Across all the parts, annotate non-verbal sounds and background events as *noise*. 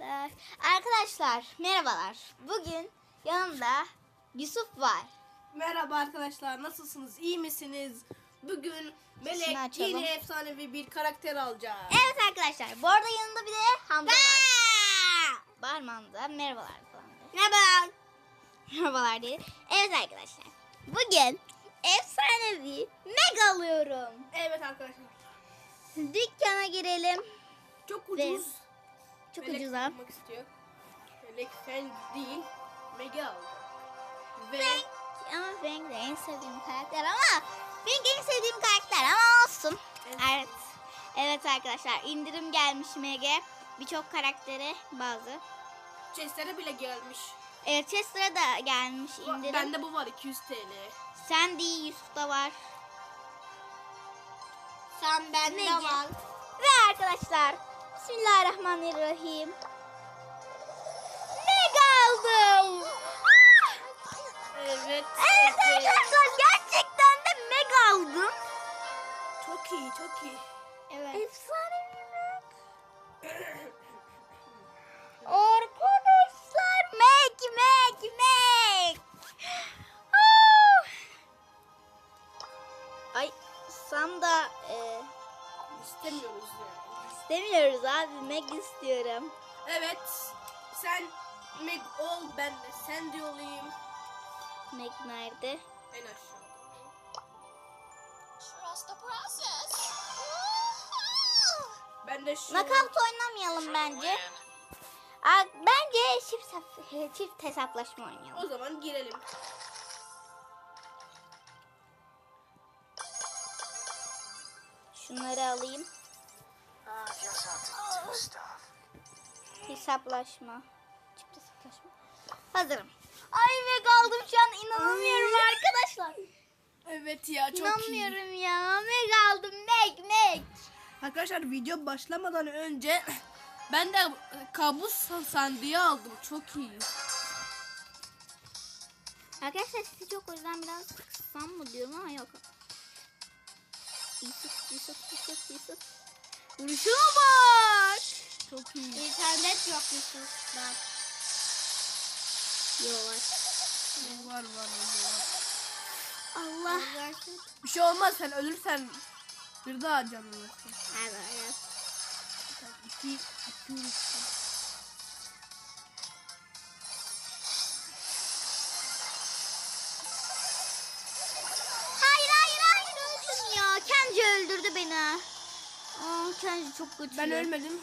Arkadaşlar, arkadaşlar merhabalar. Bugün yanımda Yusuf var. Merhaba arkadaşlar nasılsınız iyi misiniz? Bugün Melek açalım. yine efsanevi bir karakter alacak. Evet arkadaşlar, bu arada yanında bir de Hamza var. Bağırma Hamza, merhabalar falan. de. Merhaba. *laughs* Merhabalar dedi. Evet arkadaşlar, bugün efsanevi Meg alıyorum. Evet arkadaşlar Dükkana girelim. çok ucuz. Çok Melek ucuz ha. almak istiyor. Melek Fen değil Meg'i alacak. Ve Frank ama Frank de en sevdiğim karakter ama Frank en sevdiğim karakter ama olsun. Evet. Evet. Evet arkadaşlar indirim gelmiş Meg'e. Birçok karaktere bazı. chestlere bile gelmiş. Evet Chester'a da gelmiş indirim. Bende bu var 200 TL. Sandy Yusuf'ta var. Sen bende Meg'i. Ve arkadaşlar Bismillahirrahmanirrahim. Meg aldım. Evet. Evet arkadaşlar gerçekten de Meg aldım. Çok iyi çok iyi. Evet. Efsane bir. *laughs* Arkadaşlar Meg Meg. Ah! Ay Sam da e, İstemiyoruz yani. istemiyoruz abi Meg istiyorum. Evet. Sen Meg ol ben de sen de olayım. Meg nerede? En aşağıda. Trust the process. Ben de şu Knockout oynamayalım bence. Aa, bence çift, çift hesaplaşma oynayalım. O zaman girelim. Şunları alayım. Hesaplaşma. Çift hesaplaşma. Hazırım. Ay Meg aldım şu an inanamıyorum arkadaşlar. Evet ya çok iyi. İnanmıyorum ya. Meg aldım Meg Meg. Arkadaşlar video başlamadan önce *clears throat* ben de kabus sandığı aldım. Çok iyi. Arkadaşlar sizi çok o yüzden biraz kıssam mı diyorum ama yok. Yusuf Yusuf Yusuf Yusuf. Vuruşuma bak. Çok iyi. İnternet yok Yusuf. Bak. Yok var. Var var var. var. Allah. Bir şey olmaz sen ölürsen bir daha canlanırsın. Evet. İki, iki vurursun. Öldürdü beni. Aa, kendi çok kötü. Ben ölmedim.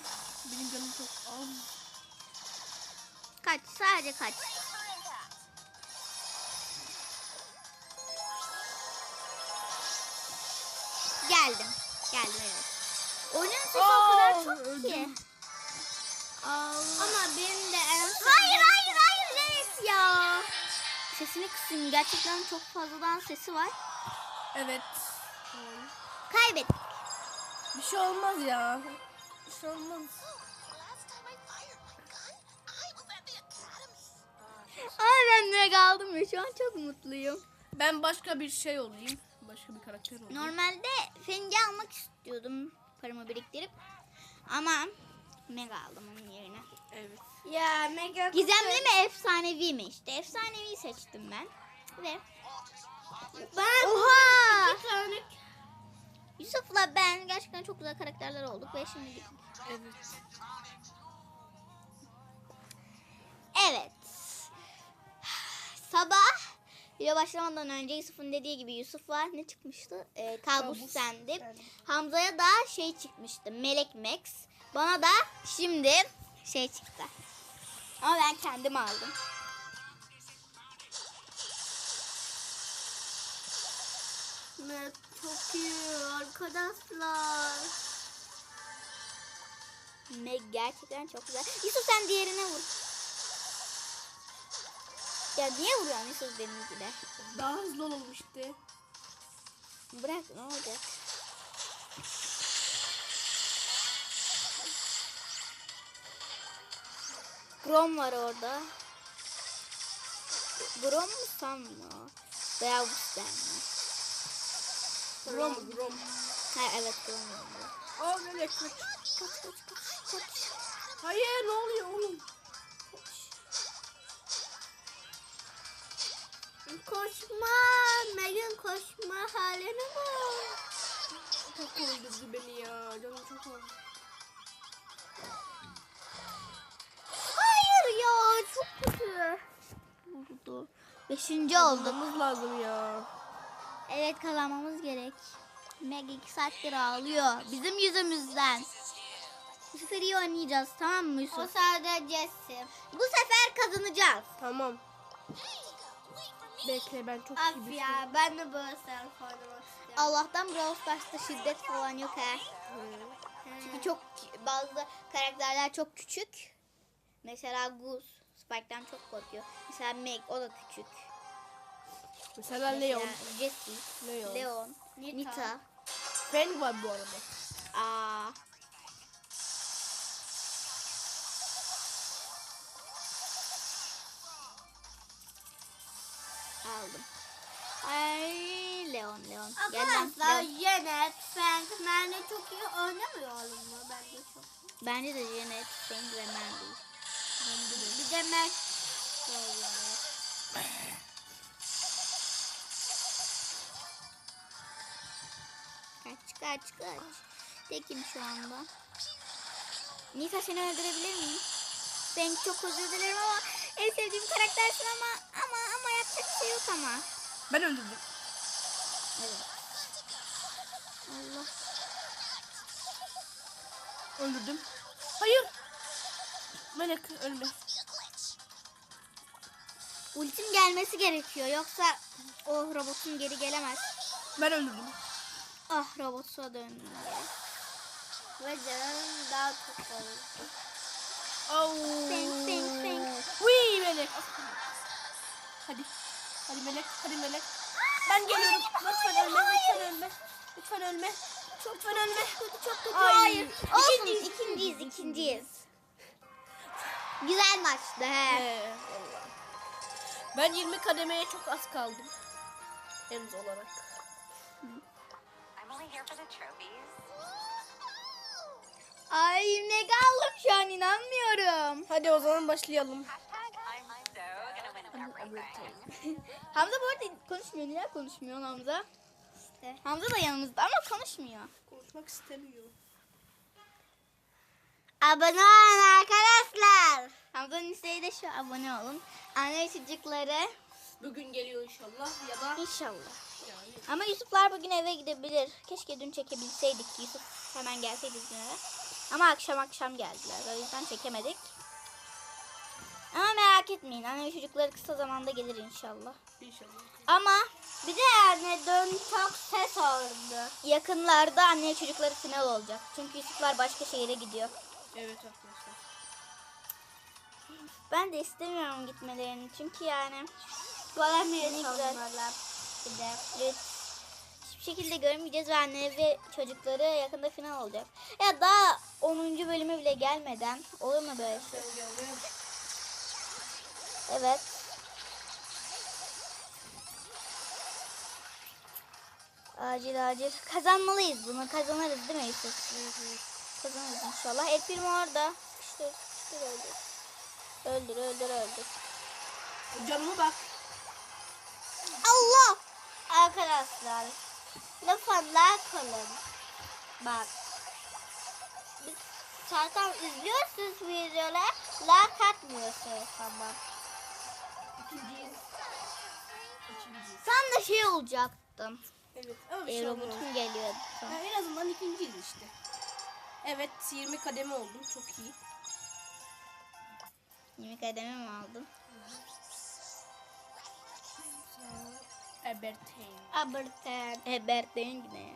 Benim canım çok az. Kaç sadece kaç. Geldim. Geldim evet. Oyunun sesi o kadar çok ki. öldüm. Ama benim de en Hayır hayır hayır Reis ya. Sesini kısayım. Gerçekten çok fazladan sesi var. Evet. Kaybettim. Bir şey olmaz ya. Bir şey olmaz. Ay ben ne kaldım ya. Şu an çok mutluyum. Ben başka bir şey olayım. Başka bir karakter olayım. Normalde fengi almak istiyordum paramı biriktirip. Ama mega aldım onun yerine. Evet. Ya mega Gizemli mi efsanevi mi işte. Efsanevi seçtim ben. Ve ben Oha! Yusuf'la ben gerçekten çok güzel karakterler olduk ve şimdi gittik. Evet. Evet. Sabah video başlamadan önce Yusuf'un dediği gibi Yusuf'a ne çıkmıştı? Ee, kabus, Kabus sendi. sendi. Hamza'ya da şey çıkmıştı. Melek Max. Bana da şimdi şey çıktı. Ama ben kendim aldım. Evet, çok iyi arkadaşlar. Meg gerçekten çok güzel. Yusuf sen diğerine vur. Ya niye vuruyorsun Yusuf benim gibi? Daha hızlı olalım işte. Bırak ne olacak? Grom var orada. Grom mu Sam mı? Veya Wusten mi? Grom grom. Ha evet Grom. Aa melek kaç. Kaç kaç kaç kaç. Hayır ne oluyor oğlum? Koşma. Megan koşma halini bak. Çok öldürdü beni ya. Canım çok oldu. Hayır ya çok kötü. Vurdu. Beşinci olduk. Olmamız lazım ya. Evet kazanmamız gerek. Meg iki saattir ağlıyor. Bizim yüzümüzden. Bu sefer iyi oynayacağız tamam mı Yusuf? O sadece Bu sefer kazanacağız. Tamam. Bekle ben çok iyi bir şey. ben de böyle self oynamak istiyorum. Allah'tan Brawl Stars'ta şiddet falan yok ha. Çünkü çok bazı karakterler çok küçük. Mesela Goose Spike'den çok korkuyor. Mesela Meg o da küçük. Mesela Leon. Jesse, Leon. Leon, Nita. Frank var bu arada. Aa. Aldım. Ay Leon Leon. Arkadaşlar. Janet, Frank, Mandy çok iyi oynamıyorum mu? Bence çok. Bence de Janet, Frank ve Mandy. Bir de Max oluyor. Kaç kaç. Tekim şu anda. Nisa seni öldürebilir miyim? Ben çok özür dilerim ama en sevdiğim karaktersin ama ama ama yapacak bir şey yok ama. Ben öldürdüm. Evet. Allah. Öldürdüm. Hayır. Melek ölme. Ultim gelmesi gerekiyor yoksa o robotun geri gelemez. Ben öldürdüm. Ah robotsa döndüm geri. Ve canım daha çok. Oh. Fink, fink, fink. Wii Melek. Hadi. Hadi Melek. Hadi Melek. Ben geliyorum. Lütfen ölme. Lütfen ölme. Lütfen ölme. Lütfen ölme. Çok kötü. Ay, Hayır. Olsun ikinciyiz, ikinciyiz ikinciyiz. Güzel maçtı he. He, vallahi. Ben 20 kademeye çok az kaldım. Henüz olarak. Ay mega aldım şu an inanmıyorum. Hadi o zaman başlayalım. *laughs* Hamza bu arada konuşmuyor. Niye konuşmuyor Hamza? İşte. Hamza da yanımızda ama konuşmuyor. Konuşmak istemiyor. Abone olun arkadaşlar. Hamza'nın isteği de şu abone olun. Anne çocukları Bugün geliyor inşallah ya da inşallah. Ama Yusuflar bugün eve gidebilir. Keşke dün çekebilseydik. Yusuf hemen gelseydi bizim eve. Ama akşam akşam geldiler. O yüzden çekemedik. Ama merak etmeyin. Anne çocukları kısa zamanda gelir inşallah. inşallah. Ama Bir de yani dün çok ses oldu. yakınlarda anne çocukları final olacak. Çünkü Yusuflar başka şehire gidiyor. Evet arkadaşlar. Ben de istemiyorum gitmelerini. Çünkü yani Bana Ne bir güzel. Bir de. Evet. Hiçbir şekilde görmeyeceğiz ve anne ve çocukları yakında final olacak. Ya daha 10. bölüme bile gelmeden olur mu böyle şey? Evet. Acil acil. Kazanmalıyız bunu. Kazanırız değil mi Yusuf? Kazanırız inşallah. El Primo orada. Sıkıştır, sıkıştır öldür. Öldür, öldür, öldür. Canıma bak. Arkadaşlar lütfen like olun. Bak. Biz zaten izliyorsunuz videoları. Like atmıyorsunuz ama. Sen de şey olacaktım. Evet ama bir şey geliyordu. Ha, en azından ikinciyiz işte. Evet 20 kademe oldum çok iyi. Yemek kademi mi aldın? Ebertain. Aberten. Eberten yine.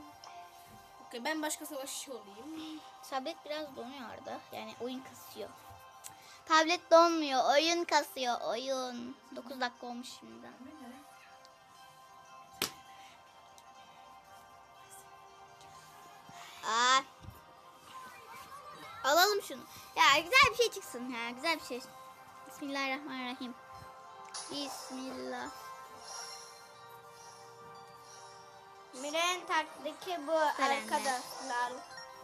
Okey ben başka savaşçı olayım. Tablet biraz donuyor orada. Yani oyun kasıyor. Tablet donmuyor. Oyun kasıyor. Oyun. 9 dakika olmuş şimdiden. Aa. Alalım şunu. Ya güzel bir şey çıksın ya. Güzel bir şey. Bismillahirrahmanirrahim. Bismillah. Miren taktiki bu Serenler. arkadaşlar.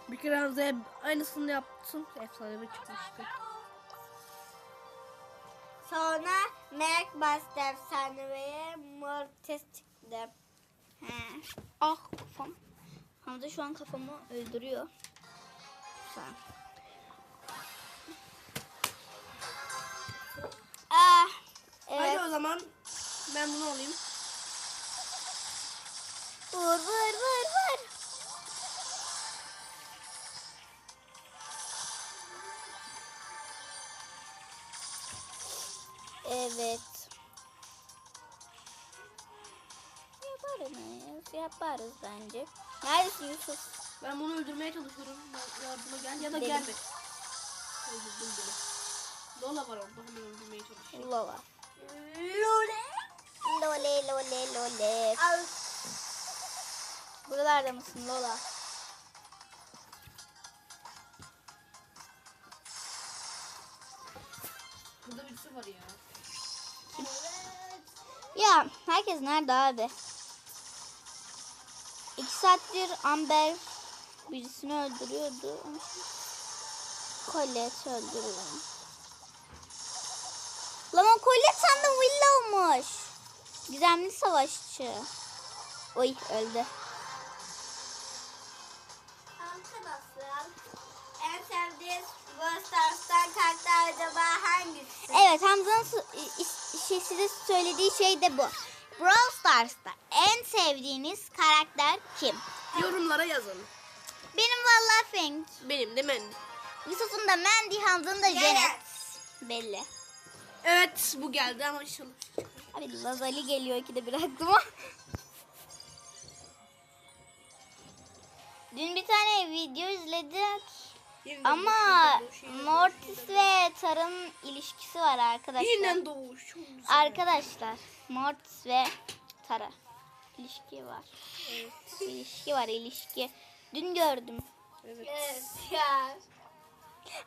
Bir kere Hamza'ya aynısını yaptım. Efsanevi çıkmıştı. Sonra Melek bastı efsaneye Mortis çıktı. He. Ah kafam. Hamza şu an kafamı öldürüyor. Güzel. Ah. Evet. Hadi o zaman ben bunu alayım. Vur vur vur vur. Evet. Yaparız? Yaparız bence. Neredesin Yusuf? Ben bunu öldürmeye çalışıyorum. Yardıma gel ya da Benim. gelme. Öldürdüm beni. Lola var orada hemen öldürmeye çalışıyorum. Lola. Lole. Lole lole lole. Al. Buralarda mısın Lola? Burada birisi var ya. Ya herkes nerede abi? İki saattir Amber birisini öldürüyordu. Colette öldürüyor. Lan o Colette sandım Villa olmuş. Gizemli savaşçı. Oy öldü. Brawl Stars'tan karakter acaba hangisi? Evet Hamza'nın şey, size söylediği şey de bu. Brawl Stars'ta en sevdiğiniz karakter kim? Yorumlara yazın. Benim vallahi Feng. Benim de Mandy. Yusuf'un da Mandy, Hamza'nın da Janet. Belli. Evet bu geldi ama inşallah. Abi Lazali geliyor ikide bir aklıma. Dün bir tane video izledik. Yeniden Ama doğuş, yeniden doğuş, Mortis ve Tar'ın ilişkisi var arkadaşlar. Yeniden doğuş. Arkadaşlar Mortis ve Tara ilişki var. İlişki var ilişki. Dün gördüm. Evet. Evet ya.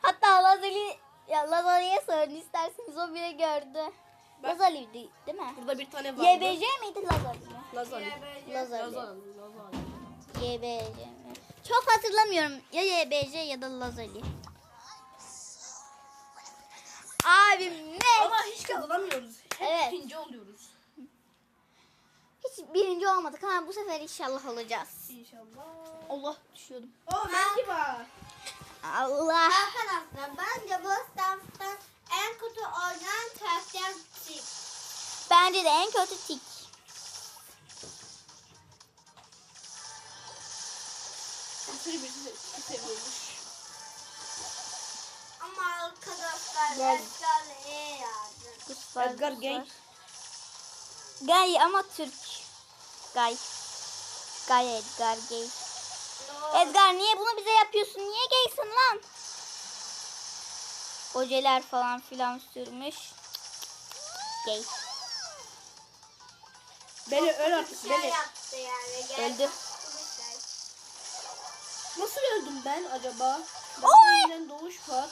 Hatta Lazali ya Lazali'ye sorun isterseniz o bile gördü. Lazali değil, değil mi? Burada bir tane var. YBC miydi Lazali mi? Lazali. Lazali. Lazali. Lazali. YBC mi? Çok hatırlamıyorum. Ya YBC ya da Lazali. Abim ne? Ama hiç kazanamıyoruz. Hep Evet. ikinci oluyoruz. Hiç birinci olmadık ama bu sefer inşallah olacağız. İnşallah. Allah düşüyordum. Oh Mandy var. Allah. Arkadaşlar bence Brawl Stars'tan en kötü oynayan karakter Tik. Bence de en kötü tik. Seni birisi seviyormuş. Ama arkadaşlar Gel. Edgar iyi yazdı. Kuslar, Edgar gay. Gay ama Türk. Gay. Gay Edgar gay. Edgar niye bunu bize yapıyorsun? Niye gaysin lan? Ojeler falan filan sürmüş. Gay. Beni öl artık Şey beni. yaptı yani. Öldü. Nasıl öldüm ben acaba? Yeniden doğuş var.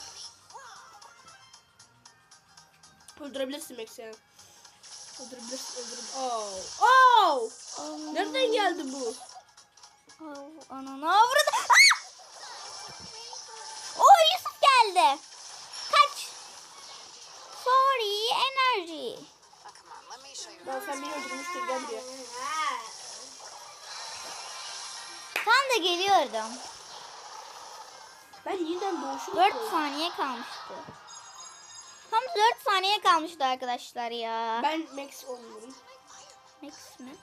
Öldürebilirsin Max yani. Öldürebilirsin, öldürebilirsin. Oh. Oh! Nereden geldi bu? Oh, anana avradı. Ah! Oh Yusuf geldi. Kaç. Sorry enerji. Ben sen beni öldürmüştün gel buraya. Tam da geliyordum. Ben yeniden doğuşum 4 saniye kalmıştı. Tam 4 saniye kalmıştı arkadaşlar ya. Ben Max olmuyorum. Max mi?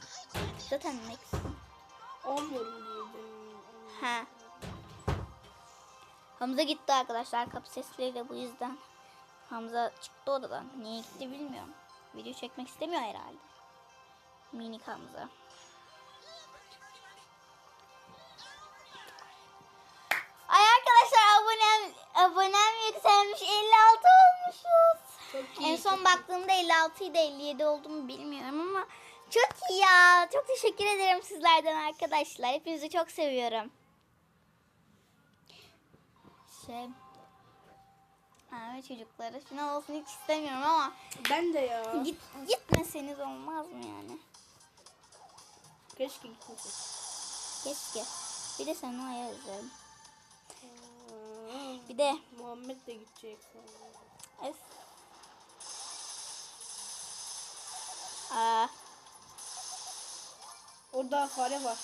Zaten Max. Olmuyorum ben- Ha. Hamza gitti arkadaşlar kapı sesleriyle bu yüzden. Hamza çıktı odadan. Niye gitti bilmiyorum. Video çekmek istemiyor herhalde. Minik Hamza. 56 idi 57 oldu mu bilmiyorum ama çok iyi ya. Çok teşekkür ederim sizlerden arkadaşlar. Hepinizi çok seviyorum. Şey Abi çocukları final olsun hiç istemiyorum ama Ben de ya. git, gitmeseniz olmaz mı yani? Keşke gitmesin. Keşke. Bir de sen o özledim. Bir de Muhammed de gidecek. Öf. Aa, Orada fare var.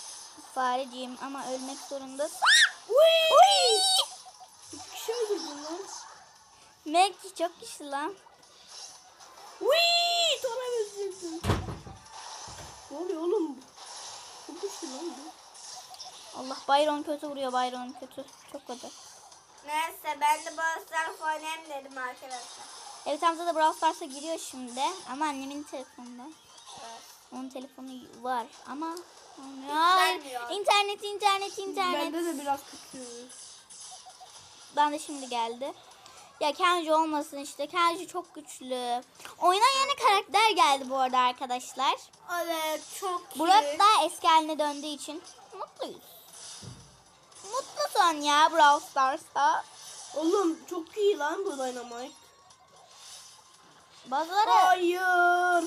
fareciyim ama ölmek zorundasın. Uy! Bir kişi lan. Meg çok güçlü lan. Uy! Sonra öldürdün. Ne oluyor oğlum? Çok güçlü lan bu. Allah Byron kötü vuruyor Byron kötü. Çok kötü. Neyse ben de Stars oynayayım dedim arkadaşlar. Evet Hamza da Brawl Stars'a giriyor şimdi. Ama annemin telefonunda. Onun telefonu var ama... Hayır. İnternet, internet, internet. Bende de biraz kötü. Ben de şimdi geldi. Ya Kenji olmasın işte. Kenji çok güçlü. Oyuna yeni karakter geldi bu arada arkadaşlar. Evet çok iyi. Burak da eski haline döndüğü için mutluyuz. Mutlusun ya Brawl Stars'ta. Oğlum çok iyi lan bu Dynamite. Bazıları Hayır.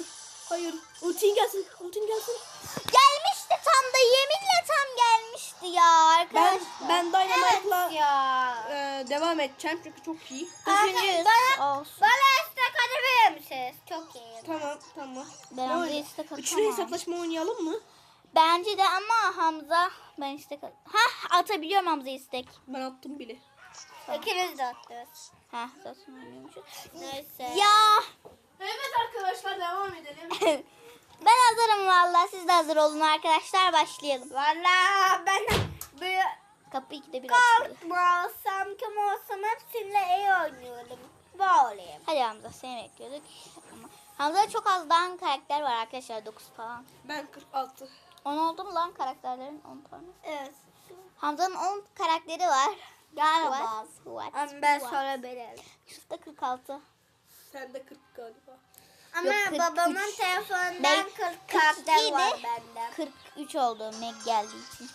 Hayır. Ultin gelsin. Ultin gelsin. gelmişti tam da yeminle tam gelmişti ya Ben arkadaşlar. ben Dynamite'la Evet ya. e, devam edeceğim çünkü çok iyi. Üçüncüyüz. Bana- Olsun. Bana istek verir misiniz? Çok iyi. Tamam tamam. Ben oynayalım? istek atamam. Üçlü hesaplaşma oynayalım mı? Bence de ama Hamza ben istek at- Ha atabiliyorum Hamza istek. Ben attım bile. İkiniz de attınız. Ha zaten oynuyormuşuz. Neyse. Ya Evet arkadaşlar devam edelim. *laughs* ben hazırım valla. Siz de hazır olun arkadaşlar. Başlayalım. Valla ben bir Kapı ikide bir açılıyor. korkmazsam kim olsam hepsiyle iyi oynuyorum. Böyle. Hadi Hamza seni bekliyorduk. Ama Hamza'da çok az daha karakter var arkadaşlar. 9 falan. ben 46. 10 oldu mu lan karakterlerin 10 tane? Evet. Hamza'nın 10 karakteri var. Galiba. What? What? Ama ben What? sonra bilirim. Yusuf'ta 46. Sen de 40 galiba. Ama Yok, 43. babamın telefonundan Ben 40 karakter 42 var de bende. 43 oldu Meg geldiği için.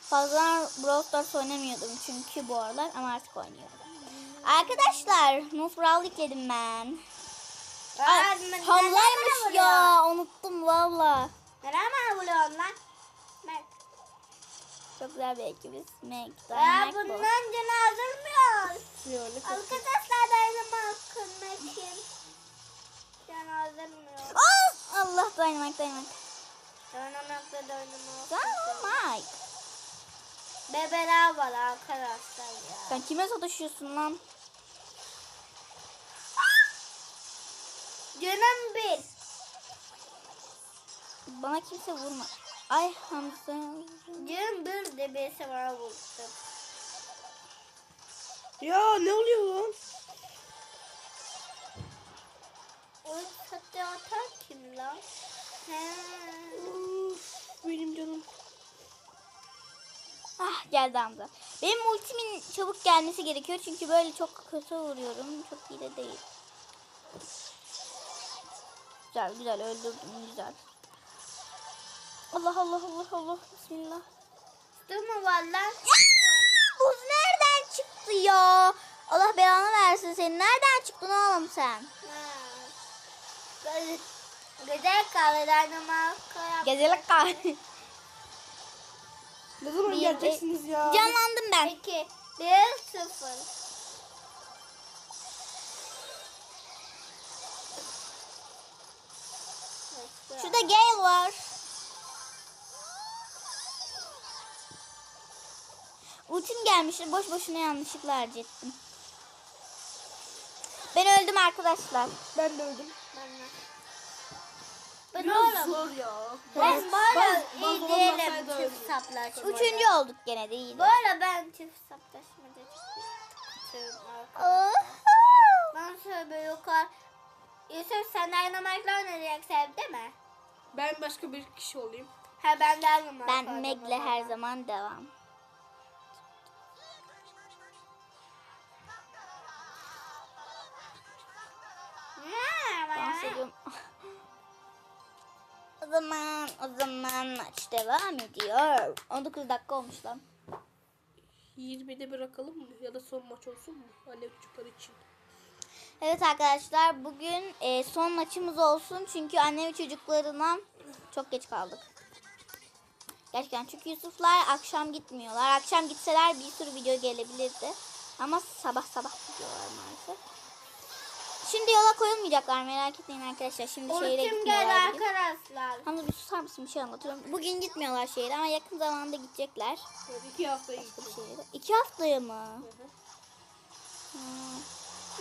Fazla Brawl Stars oynamıyordum çünkü bu aralar ama artık oynuyorum. Arkadaşlar Brawl yükledim ben. Vuruyorsun? ya unuttum valla. Neden bana vuruyorsun lan? Çok güzel bir ekibiz. Ya Dynamite bu. bundan cenaze almıyoruz. Öyle Arkadaşlar dayanama hakkında kim? Cenaze. Aa, Allah Dynamite Dynamite. Dayanamakla dayanama. Dynamite. Bebeler var arkadaşlar ya. Sen kime sataşıyorsun lan? Canım bir. Bana kimse vurma. Ay Hamza. Canım bir de birisi bana vurdu. Ya ne oluyor lan? O çatı atan kim lan? He. Uf, benim canım. Ah geldi Hamza. Benim ultimin çabuk gelmesi gerekiyor çünkü böyle çok kötü vuruyorum. Çok iyi de değil. Güzel güzel öldürdüm güzel. Allah Allah Allah Allah Bismillah. Dur mu var lan? Buz nereden çıktı ya? Allah belanı versin seni. Nereden çıktın oğlum sen? Güzel- Güzel kahve dayanama. Gezelik kahve. Ne zaman geleceksiniz ya? Canlandım ben. 2 1 0 Şurada Gale var. Ultim gelmişti. Boş boşuna yanlışlıkla harcettim. Ben öldüm arkadaşlar. Ben de öldüm. Ben Biraz oğlum. zor ya. Ben böyle iyi değilim çift saplaşmada. Üçüncü olduk gene de iyiydi. Böyle ben çift saplaşmada. Oh. Ben şöyle yukarı. Yusuf sen Dynamite'la oynayacaksın değil mi? Ben başka bir kişi olayım. Ha ben Dynamite Ben Meg'le her zaman devam. Dans ediyorum. o zaman, o zaman maç devam ediyor. 19 dakika olmuş lan. 20'de bırakalım mı? Ya da son maç olsun mu? Anne çocuklar için. Evet arkadaşlar bugün e, son maçımız olsun çünkü anne ve çocuklarına çok geç kaldık. Gerçekten çünkü Yusuflar akşam gitmiyorlar. Akşam gitseler bir sürü video gelebilirdi. Ama sabah sabah gidiyorlar maalesef. Şimdi yola koyulmayacaklar merak etmeyin arkadaşlar. Şimdi şehire Ultim gitmiyorlar. arkadaşlar. Hamza bir susar mısın bir şey anlatıyorum. Bugün gitmiyorlar şehre ama yakın zamanda gidecekler. Evet, iki hafta şehre. İki haftaya mı? Hmm.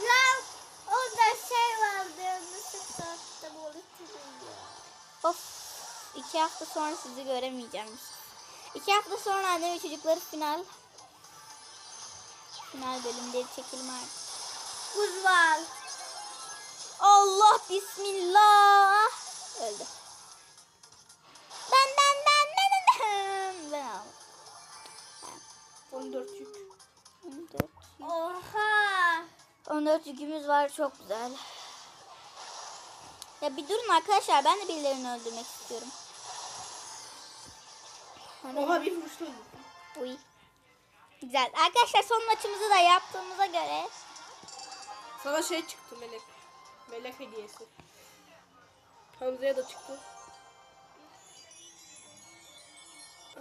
Lan orada şey vardı. Nasıl. Of. iki hafta sonra sizi göremeyeceğim. İki hafta sonra anne ve çocukları final. Final bölümleri çekilme. Buz var. Allah bismillah. Öldü. Ben ben ben ben ben ben aldım. 14 yük. 14. Oha. 14 yükümüz var çok güzel. Ya bir durun arkadaşlar ben de birilerini öldürmek istiyorum. Hadi. Oha bir vuruşta. Uy. Güzel. Arkadaşlar son maçımızı da yaptığımıza göre Sana şey çıktı melek. Melek hediyesi. Hamza'ya da çıktı.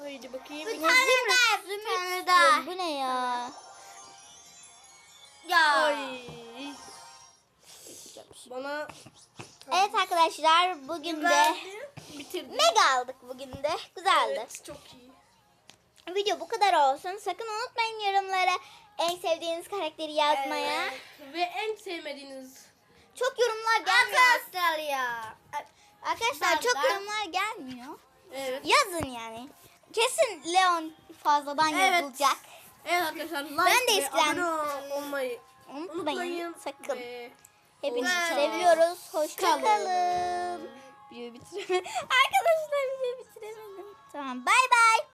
Haydi bakayım. Bir tane daha. Bir tane daha. Bu ne ya? Ya. Ay. Bana Evet arkadaşlar bugün de bitirdi. mega aldık bugün de. Güzeldi. Evet, çok iyi. Video bu kadar olsun. Sakın unutmayın yorumlara en sevdiğiniz karakteri yazmaya. Evet. Ve en sevmediğiniz Çok yorumlar gelmiyor. Arkadaşlar ya. Arkadaşlar çok Ben- yorumlar gelmiyor. Evet. Yazın yani. Kesin Leon fazladan Evet. yazılacak. Evet arkadaşlar like Ben de eskiden- abone olmayı Unutmayın. unutmayın. Sakın. Ve Hepinizi Hoşça seviyoruz. Hoşça kalın. kalın. Videoyu bitiremedim. *laughs* Arkadaşlar videoyu bitiremedim. Tamam bay bay.